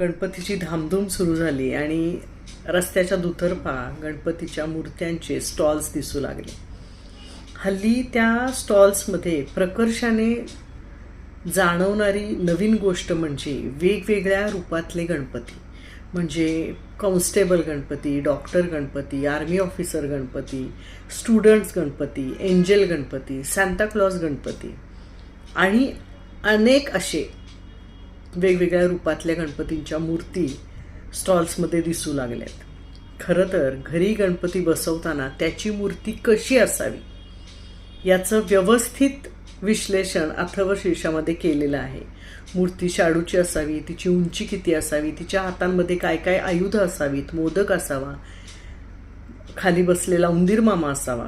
गणपतीची धामधूम सुरू झाली आणि रस्त्याच्या दुतर्फा गणपतीच्या मूर्त्यांचे स्टॉल्स दिसू लागले. हल्ली त्या स्टॉल्समध्ये प्रकर्षाने जाणवणारी नवीन गोष्ट म्हणजे वेगवेगळ्या रूपातले गणपती म्हणजे constable Ganpati doctor Ganpati army officer Ganpati students Ganpati angel Ganpati Santa Claus Ganpati आणि अनेक असे वेगवेगळ्या रूपातल्या गणपतींच्या मूर्ती स्टॉल्समध्ये दिसू लागल्यात. खरं तर घरी गणपती बसवताना त्याची मूर्ती कशी असावी? याचं व्यवस्थित विश्लेषण अथर्व शीर्षामध्ये केलेलं आहे. मूर्ती शाडूची असावी तिची उंची किती असावी तिच्या हातांमध्ये काय काय आयुध असावीत मोदक असावा खाली बसलेला उंदीर मामा असावा.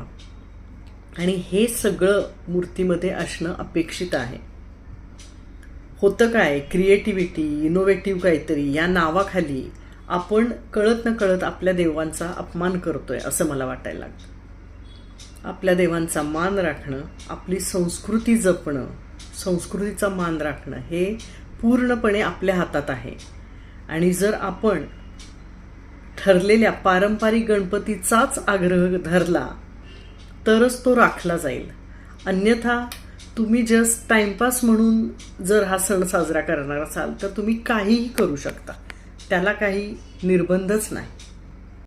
आणि हे सगळं मूर्तीमध्ये असणं अपेक्षित आहे. होतं काय? क्रिएटिव्हिटी इनोव्हेटिव्ह काहीतरी या नावाखाली आपण कळत न कळत आपल्या देवांचा अपमान करतोय असं मला वाटायला लागतं. आपल्या देवांचा मान राखणं आपली संस्कृती जपणं संस्कृतीचा मान राखणं हे पूर्णपणे आपल्या हातात आहे. आणि जर आपण ठरलेल्या पारंपरिक गणपतीचाच आग्रह धरला तरच तो राखला जाईल. अन्यथा तुम्ही जस्ट टाइमपास म्हणून जर हा सण साजरा करणार असाल तर तुम्ही काहीही करू शकता. त्याला काही निर्बंधच नाही.